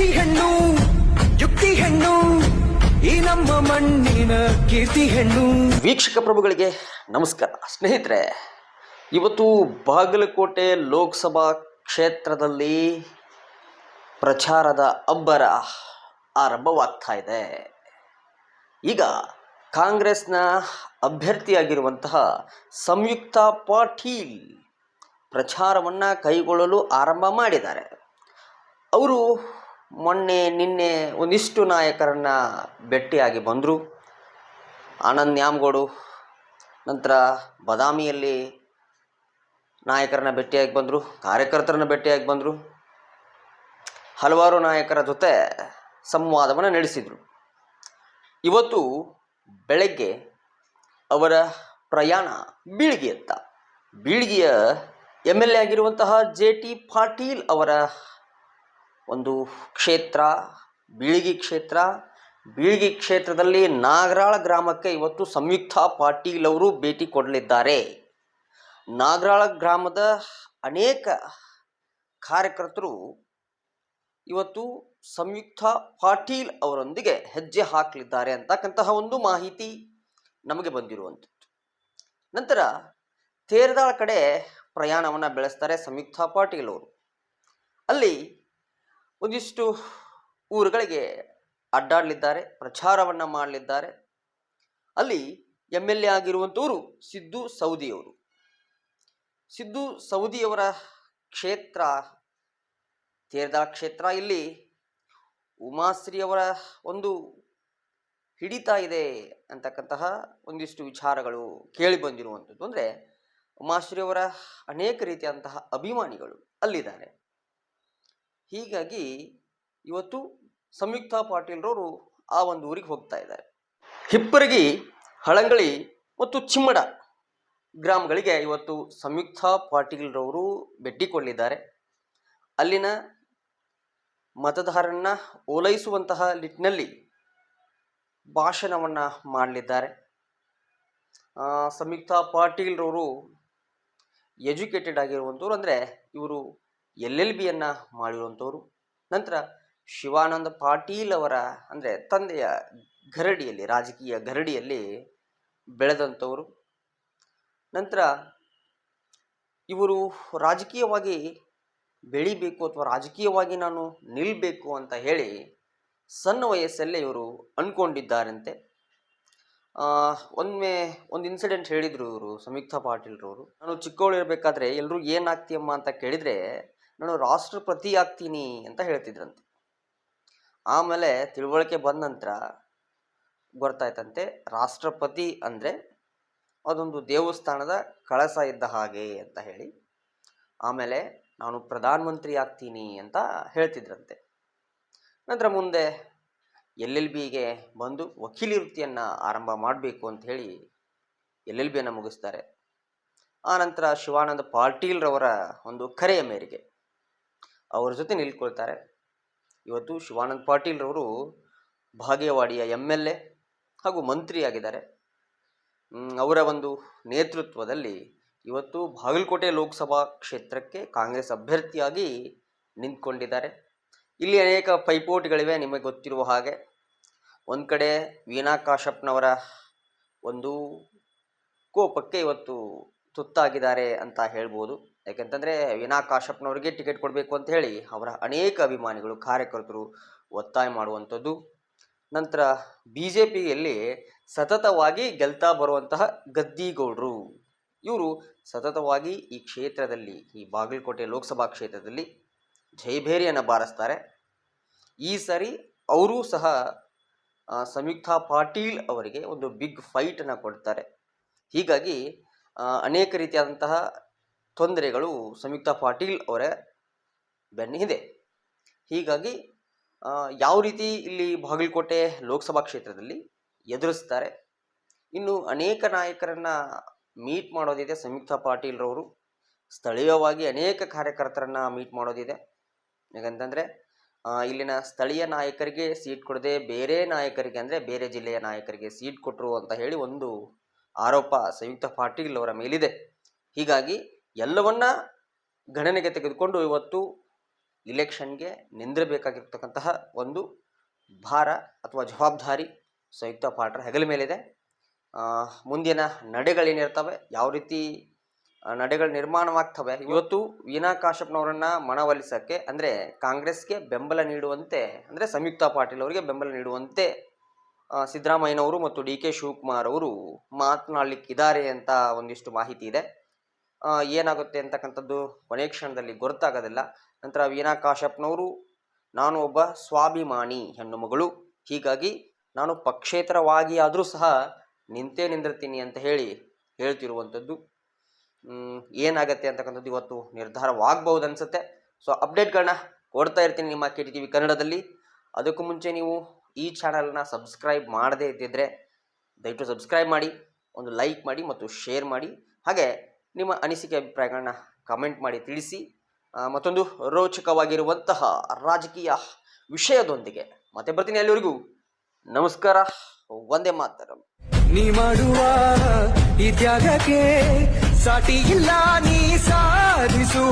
ಶಕ್ತಿ ಹೆಣ್ಣು ಯುಕ್ತಿ ಹೆಣ್ಣು ಈ ನಮ್ಮ ಮಣ್ಣಿನ ಕೀರ್ತಿ ಹೆಣ್ಣು ವೀಕ್ಷಕ ಪ್ರಭುಗಳಿಗೆ ನಮಸ್ಕಾರ. ಸ್ನೇಹಿತರೆ, ಇವತ್ತು ಬಾಗಲಕೋಟೆ ಲೋಕಸಭಾ ಕ್ಷೇತ್ರದಲ್ಲಿ ಪ್ರಚಾರದ ಅಬ್ಬರ ಆರಂಭವಾಗ್ತಾ ಇದೆ. ಈಗ ಕಾಂಗ್ರೆಸ್ನ ಅಭ್ಯರ್ಥಿಯಾಗಿರುವಂತಹ ಸಂಯುಕ್ತ ಪಾಟೀಲ್ ಪ್ರಚಾರವನ್ನು ಕೈಗೊಳ್ಳಲು ಆರಂಭ ಮಾಡಿದ್ದಾರೆ. ಅವರು ಮೊನ್ನೆ, ನಿನ್ನೆ ಒಂದಿಷ್ಟು ನಾಯಕರನ್ನು ಭೇಟಿಯಾಗಿ ಬಂದರು. ಆನಂದ್ ನ್ಯಾಮಗೌಡು, ನಂತರ ಬದಾಮಿಯಲ್ಲಿ ನಾಯಕರನ್ನ ಭೇಟಿಯಾಗಿ ಬಂದರು, ಕಾರ್ಯಕರ್ತರನ್ನ ಭೇಟಿಯಾಗಿ ಬಂದರು. ಹಲವಾರು ನಾಯಕರ ಜೊತೆ ಸಂವಾದವನ್ನು ನಡೆಸಿದರು. ಇವತ್ತು ಬೆಳಗ್ಗೆ ಅವರ ಪ್ರಯಾಣ ಬೀಳ್ಗಿಯತ್ತ. ಬೀಳ್ಗಿಯ ಎಂ ಎಲ್ ಎ ಆಗಿರುವಂತಹ ಜೆ ಟಿ ಪಾಟೀಲ್ ಅವರ ಒಂದು ಕ್ಷೇತ್ರ, ಬೀಳಿಗಿ ಕ್ಷೇತ್ರ. ಬೀಳಿಗಿ ಕ್ಷೇತ್ರದಲ್ಲಿ ನಾಗರಾಳ ಗ್ರಾಮಕ್ಕೆ ಇವತ್ತು ಸಂಯುಕ್ತ ಪಾಟೀಲ್ ಅವರು ಭೇಟಿ ಕೊಡಲಿದ್ದಾರೆ. ನಾಗರಾಳ ಗ್ರಾಮದ ಅನೇಕ ಕಾರ್ಯಕರ್ತರು ಇವತ್ತು ಸಂಯುಕ್ತ ಪಾಟೀಲ್ ಅವರೊಂದಿಗೆ ಹೆಜ್ಜೆ ಹಾಕಲಿದ್ದಾರೆ ಅಂತಕ್ಕಂತಹ ಒಂದು ಮಾಹಿತಿ ನಮಗೆ ಬಂದಿರುವಂಥದ್ದು. ನಂತರ ತೇರದಾಳ ಕಡೆ ಪ್ರಯಾಣವನ್ನು ಬೆಳೆಸ್ತಾರೆ ಸಂಯುಕ್ತ ಪಾಟೀಲ್ ಅವರು. ಅಲ್ಲಿ ಒಂದಿಷ್ಟು ಊರುಗಳಿಗೆ ಅಡ್ಡಾಡಲಿದ್ದಾರೆ, ಪ್ರಚಾರವನ್ನು ಮಾಡಲಿದ್ದಾರೆ. ಅಲ್ಲಿ ಎಂ ಎಲ್ ಎ ಆಗಿರುವಂಥವರು ಸಿದ್ದು ಸೌದಿಯವರು. ಸಿದ್ದು ಸೌದಿಯವರ ಕ್ಷೇತ್ರ, ತೇರ್ದಾಳ ಕ್ಷೇತ್ರ ಇಲ್ಲಿ ಉಮಾಶ್ರೀಯವರ ಒಂದು ಹಿಡಿತಾ ಇದೆ ಅಂತಕ್ಕಂತಹ ಒಂದಿಷ್ಟು ವಿಚಾರಗಳು ಕೇಳಿ ಬಂದಿರುವಂಥದ್ದು ಅಂದರೆ ಉಮಾಶ್ರೀಯವರ ಅನೇಕ ರೀತಿಯಾದಂತಹ ಅಭಿಮಾನಿಗಳು ಅಲ್ಲಿದ್ದಾರೆ. ಹೀಗಾಗಿ ಇವತ್ತು ಸಂಯುಕ್ತ ಪಾಟೀಲ್ರವರು ಆ ಒಂದು ಊರಿಗೆ ಹೋಗ್ತಾ ಇದ್ದಾರೆ. ಹಿಪ್ಪರಗಿ, ಹಳಂಗಳಿ ಮತ್ತು ಚಿಮ್ಮಡ ಗ್ರಾಮಗಳಿಗೆ ಇವತ್ತು ಸಂಯುಕ್ತ ಪಾಟೀಲ್ರವರು ಭೇಟಿ ಕೊಡಲಿದ್ದಾರೆ ಅಲ್ಲಿನ ಮತದಾರರನ್ನ ಓಲೈಸುವಂತಹ ನಿಟ್ಟಿನಲ್ಲಿ ಭಾಷಣವನ್ನು ಮಾಡಲಿದ್ದಾರೆ. ಸಂಯುಕ್ತ ಪಾಟೀಲ್ರವರು ಎಜುಕೇಟೆಡ್ ಆಗಿರುವಂಥವ್ರು ಅಂದರೆ ಇವರು ಎಲ್ ಎಲ್ ಬಿಯನ್ನು ಮಾಡಿರುವಂಥವ್ರು. ನಂತರ ಶಿವಾನಂದ ಪಾಟೀಲ್ ಅವರ, ಅಂದರೆ ತಂದೆಯ ಗರಡಿಯಲ್ಲಿ, ರಾಜಕೀಯ ಗರಡಿಯಲ್ಲಿ ಬೆಳೆದಂಥವರು. ನಂತರ ಇವರು ರಾಜಕೀಯವಾಗಿ ಬೆಳಿಬೇಕು ಅಥವಾ ರಾಜಕೀಯವಾಗಿ ನಾನು ನಿಲ್ಲಬೇಕು ಅಂತ ಹೇಳಿ ಸಣ್ಣ ವಯಸ್ಸಲ್ಲೇ ಇವರು ಅಂದ್ಕೊಂಡಿದ್ದಾರಂತೆ. ಒಮ್ಮೆ ಒಂದು ಇನ್ಸಿಡೆಂಟ್ ಹೇಳಿದರು ಇವರು, ಸಂಯುಕ್ತ ಪಾಟೀಲ್ರವರು. ನಾನು ಚಿಕ್ಕವಳಿರ್ಬೇಕಾದ್ರೆ ಎಲ್ಲರೂ ಏನಾಗ್ತೀಯಮ್ಮ ಅಂತ ಕೇಳಿದರೆ ನಾನು ರಾಷ್ಟ್ರಪತಿ ಆಗ್ತೀನಿ ಅಂತ ಹೇಳ್ತಿದ್ರಂತೆ. ಆಮೇಲೆ ತಿಳುವಳಿಕೆ ಬಂದ ನಂತರ ಗೊತ್ತಾಯ್ತಂತೆ, ರಾಷ್ಟ್ರಪತಿ ಅಂದರೆ ಅದೊಂದು ದೇವಸ್ಥಾನದ ಕಳಸ ಇದ್ದ ಹಾಗೆ ಅಂತ ಹೇಳಿ, ಆಮೇಲೆ ನಾನು ಪ್ರಧಾನಮಂತ್ರಿ ಆಗ್ತೀನಿ ಅಂತ ಹೇಳ್ತಿದ್ರಂತೆ. ನಂತರ ಮುಂದೆ ಎಲ್ ಎಲ್ ಬಿಗೆ ಬಂದು ವಕೀಲಿ ವೃತ್ತಿಯನ್ನು ಆರಂಭ ಮಾಡಬೇಕು ಅಂತ ಹೇಳಿ ಎಲ್ ಎಲ್ ಬಿಯನ್ನು ಮುಗಿಸ್ತಾರೆ. ಆನಂತರ ನಂತರ ಶಿವಾನಂದ ಪಾಟೀಲ್ರವರ ಒಂದು ಕರೆಯ ಮೇರೆಗೆ ಅವರ ಜೊತೆ ನಿಲ್ಕೊಳ್ತಾರೆ. ಇವತ್ತು ಶಿವಾನಂದ ಪಾಟೀಲ್ರವರು ಭಾಗ್ಯವಾಡಿಯ ಎಂ ಎಲ್ ಎ ಹಾಗೂ ಮಂತ್ರಿಯಾಗಿದ್ದಾರೆ. ಅವರ ಒಂದು ನೇತೃತ್ವದಲ್ಲಿ ಇವತ್ತು ಬಾಗಲಕೋಟೆ ಲೋಕಸಭಾ ಕ್ಷೇತ್ರಕ್ಕೆ ಕಾಂಗ್ರೆಸ್ ಅಭ್ಯರ್ಥಿಯಾಗಿ ನಿಂತ್ಕೊಂಡಿದ್ದಾರೆ. ಇಲ್ಲಿ ಅನೇಕ ಪೈಪೋಟಿಗಳಿವೆ, ನಿಮಗೆ ಗೊತ್ತಿರುವ ಹಾಗೆ. ಒಂದು ಕಡೆ ವೀಣಾ ಕಾಶಪ್ಪನವರ ಒಂದು ಕೋಪಕ್ಕೆ ಇವತ್ತು ತುತ್ತಾಗಿದ್ದಾರೆ ಅಂತ ಹೇಳ್ಬೋದು. ಯಾಕೆಂತಂದರೆ ವೀಣಾ ಕಾಶಪ್ಪನವರಿಗೆ ಟಿಕೆಟ್ ಕೊಡಬೇಕು ಅಂತ ಹೇಳಿ ಅವರ ಅನೇಕ ಅಭಿಮಾನಿಗಳು, ಕಾರ್ಯಕರ್ತರು ಒತ್ತಾಯ ಮಾಡುವಂಥದ್ದು. ನಂತರ ಬಿ ಜೆ ಪಿಯಲ್ಲಿ ಸತತವಾಗಿ ಗೆಲ್ತಾ ಬರುವಂತಹ ಗದ್ದಿಗೌಡರು. ಇವರು ಸತತವಾಗಿ ಈ ಕ್ಷೇತ್ರದಲ್ಲಿ, ಈ ಬಾಗಲಕೋಟೆ ಲೋಕಸಭಾ ಕ್ಷೇತ್ರದಲ್ಲಿ ಜೈಭೇರಿಯನ್ನು ಬಾರಿಸ್ತಾರೆ. ಈ ಸರಿ ಅವರೂ ಸಹ ಸಂಯುಕ್ತ ಪಾಟೀಲ್ ಅವರಿಗೆ ಒಂದು ಬಿಗ್ ಫೈಟನ್ನು ಕೊಡ್ತಾರೆ. ಹೀಗಾಗಿ ಅನೇಕ ರೀತಿಯಾದಂತಹ ತೊಂದರೆಗಳು ಸಂಯುಕ್ತ ಪಾಟೀಲ್ ಅವರ ಬೆನ್ನಿದೆ ಹೀಗಾಗಿ ಯಾವ ರೀತಿ ಇಲ್ಲಿ ಬಾಗಲಕೋಟೆ ಲೋಕಸಭಾ ಕ್ಷೇತ್ರದಲ್ಲಿ ಎದುರಿಸ್ತಾರೆ? ಇನ್ನು ಅನೇಕ ನಾಯಕರನ್ನ ಮೀಟ್ ಮಾಡೋದಿದೆ ಸಂಯುಕ್ತ ಪಾಟೀಲ್ರವರು. ಸ್ಥಳೀಯವಾಗಿ ಅನೇಕ ಕಾರ್ಯಕರ್ತರನ್ನ ಮೀಟ್ ಮಾಡೋದಿದೆ. ಯಾಕಂತಂದರೆ ಇಲ್ಲಿನ ಸ್ಥಳೀಯ ನಾಯಕರಿಗೆ ಸೀಟ್ ಕೊಡದೆ ಬೇರೆ ನಾಯಕರಿಗೆ ಅಂದರೆ ಬೇರೆ ಜಿಲ್ಲೆಯ ನಾಯಕರಿಗೆ ಸೀಟ್ ಕೊಟ್ಟರು ಅಂತ ಹೇಳಿ ಒಂದು ಆರೋಪ ಸಂಯುಕ್ತ ಪಾಟೀಲ್ ಅವರ ಮೇಲಿದೆ. ಹೀಗಾಗಿ ಎಲ್ಲವನ್ನ ಗಣನೆಗೆ ತೆಗೆದುಕೊಂಡು ಇವತ್ತು ಇಲೆಕ್ಷನ್ಗೆ ನಿಂದಿರಬೇಕಾಗಿರ್ತಕ್ಕಂತಹ ಒಂದು ಭಾರ ಅಥವಾ ಜವಾಬ್ದಾರಿ ಸಂಯುಕ್ತ ಪಾಠರ ಹೆಗಲ ಮೇಲಿದೆ. ಮುಂದಿನ ನಡೆಗಳೇನಿರ್ತವೆ ಯಾವ ರೀತಿ ನಡೆಗಳು ನಿರ್ಮಾಣವಾಗ್ತವೆ, ಇವತ್ತು ವೀನಾ ಕಾಶ್ಯಪ್ನವರನ್ನ ಮನವೊಲಿಸಕ್ಕೆ, ಅಂದರೆ ಕಾಂಗ್ರೆಸ್ಗೆ ಬೆಂಬಲ ನೀಡುವಂತೆ, ಅಂದರೆ ಸಂಯುಕ್ತ ಪಾಟೀಲ್ ಅವರಿಗೆ ಬೆಂಬಲ ನೀಡುವಂತೆ ಸಿದ್ದರಾಮಯ್ಯನವರು ಮತ್ತು ಡಿ ಕೆ ಶಿವಕುಮಾರ್ ಅವರು ಮಾತನಾಡಲಿಕ್ಕಿದ್ದಾರೆ ಅಂತ ಒಂದಿಷ್ಟು ಮಾಹಿತಿ ಇದೆ. ಏನಾಗುತ್ತೆ ಅಂತಕ್ಕಂಥದ್ದು ಕೊನೆ ಕ್ಷಣದಲ್ಲಿ ಗೊತ್ತಾಗೋದಿಲ್ಲ. ನಂತರ ವೀನಾ ಕಾಶ್ಯಪ್ನವರು, ನಾನು ಒಬ್ಬ ಸ್ವಾಭಿಮಾನಿ ಹೆಣ್ಣು ಮಗಳು. ಹೀಗಾಗಿ ನಾನು ಪಕ್ಷೇತರವಾಗಿ ಆದರೂ ಸಹ ನಿಂತೇ ನಿಂದಿರ್ತೀನಿ ಅಂತ ಹೇಳಿ ಹೇಳ್ತಿರುವಂಥದ್ದು. ಏನಾಗುತ್ತೆ ಅಂತಕ್ಕಂಥದ್ದು ಇವತ್ತು ನಿರ್ಧಾರವಾಗಬಹುದು ಅನಿಸುತ್ತೆ ಸೊ ಅಪ್ಡೇಟ್ಗಳನ್ನ ಕೊಡ್ತಾ ಇರ್ತೀನಿ ನಿಮ್ಮ ಕೆ ಟಿ ಕನ್ನಡದಲ್ಲಿ. ಅದಕ್ಕೂ ಮುಂಚೆ ನೀವು ಈ ಚಾನಲ್ನ ಸಬ್ಸ್ಕ್ರೈಬ್ ಮಾಡದೇ ಇದ್ದಿದ್ರೆ ದಯವಿಟ್ಟು ಸಬ್ಸ್ಕ್ರೈಬ್ ಮಾಡಿ, ಒಂದು ಲೈಕ್ ಮಾಡಿ ಮತ್ತು ಶೇರ್ ಮಾಡಿ. ಹಾಗೆ ನಿಮ್ಮ ಅನಿಸಿಕೆ ಅಭಿಪ್ರಾಯಗಳನ್ನ ಕಮೆಂಟ್ ಮಾಡಿ ತಿಳಿಸಿ. ಮತ್ತೊಂದು ರೋಚಕವಾಗಿರುವಂತಹ ರಾಜಕೀಯ ವಿಷಯದೊಂದಿಗೆ ಮತ್ತೆ ಬರ್ತೀನಿ ಎಲ್ಲರಿಗೂ ನಮಸ್ಕಾರ ಒಂದೇ ಮಾತರ. ನೀ ಮಾಡುವ ಈ ತ್ಯಾಗಕ್ಕೆ ಸಾಟಿ ಇಲ್ಲ ನೀ ಸಾಧಿಸು.